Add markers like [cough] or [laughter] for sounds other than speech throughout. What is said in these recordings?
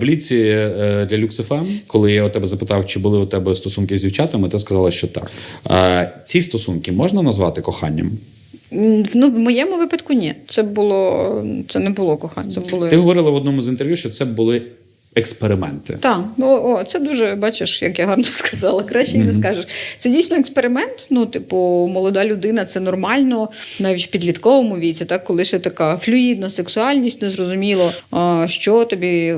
В ліці е, для LuxFM, коли я у тебе запитав, чи були у тебе стосунки з дівчатами, ти сказала, що так. Ці стосунки можна назвати коханням? Ну, в моєму випадку ні. Це було це не було кохання. Це були Ти говорила в одному з інтерв'ю, що це були експерименти. Так, ну о, це дуже бачиш, як я гарно [laughs] сказала. Краще й не скажеш. Це дійсно експеримент. Ну, типу, молода людина, це нормально, навіть в підлітковому віці, так, коли ще така флюїдна сексуальність, незрозуміло, що тобі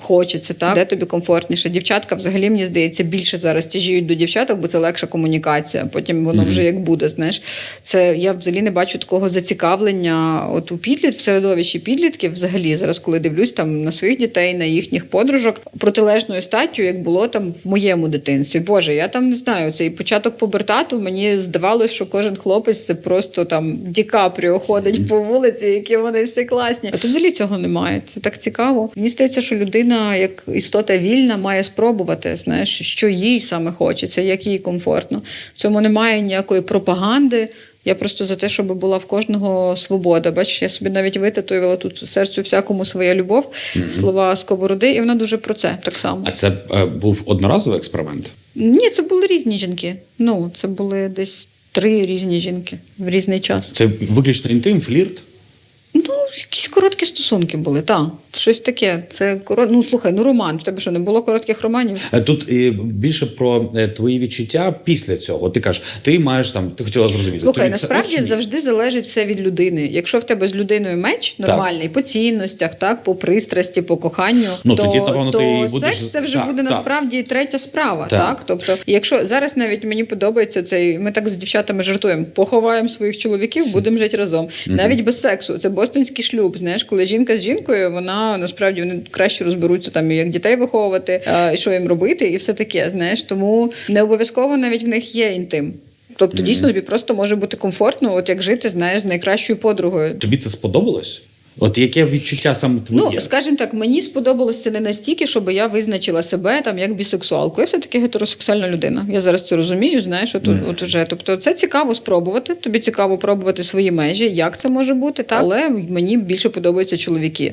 хочеться, так, де тобі комфортніше. Дівчатка, взагалі, мені здається, більше зараз тяжіють до дівчаток, бо це легша комунікація. Потім воно Мгм. вже як буде. Знаєш, це я взагалі не бачу такого зацікавлення. От у підліт в середовищі підлітків, взагалі, зараз, коли дивлюсь там на своїх дітей, на їхніх подружок протилежною статтю, як було там в моєму дитинстві. Боже, я там не знаю. Цей початок побертату мені здавалося, що кожен хлопець це просто там Ді Капріо ходить по вулиці, які вони всі класні. А тут взагалі цього немає. Це так цікаво. Мені здається, що людина, як істота вільна, має спробувати, знаєш, що їй саме хочеться, як їй комфортно. В цьому немає ніякої пропаганди. Я просто за те, щоб була в кожного свобода. Бачиш, я собі навіть витатуювала тут серцю всякому своя любов, слова сковороди, і вона дуже про це так само. А це е, був одноразовий експеримент? Ні, це були різні жінки. Ну, це були десь три різні жінки в різний час. Це виключно інтим, флірт. Якісь короткі стосунки були, так. Щось таке. Це коро... Ну, слухай, ну роман. В тебе що не було коротких романів? Е, Тут е, більше про е, твої відчуття після цього. Ти кажеш, ти маєш там, ти хотіла зрозуміти. Слухай, тобі це насправді ні? завжди залежить все від людини. Якщо в тебе з людиною меч нормальний по цінностях, так по пристрасті, по коханню, Ну, то, тоді, напевно, то ти будеш- секс це вже Так, буде так. насправді третя справа. Так. Так. тобто, якщо зараз навіть мені подобається цей, ми так з дівчатами жартуємо, поховаємо своїх чоловіків, будемо жити разом. Навіть без сексу. Це бостонський шлюб. Знаєш, коли жінка з жінкою, вона насправді вони краще розберуться там, як дітей виховувати, а, і що їм робити, і все таке. Знаєш, тому не обов'язково навіть в них є інтим. Тобто, дійсно тобі просто може бути комфортно, от як жити, знаєш, з найкращою подругою. Тобі це сподобалось? От яке відчуття саме твоє? Ну, скажімо так, мені сподобалося це не настільки, щоб я визначила себе там як бісексуалку. Я все-таки гетеросексуальна людина. Я зараз це розумію, знаєш, от, mm. от уже. Тобто, це цікаво спробувати. Тобі цікаво пробувати свої межі, як це може бути, так? але мені більше подобаються чоловіки.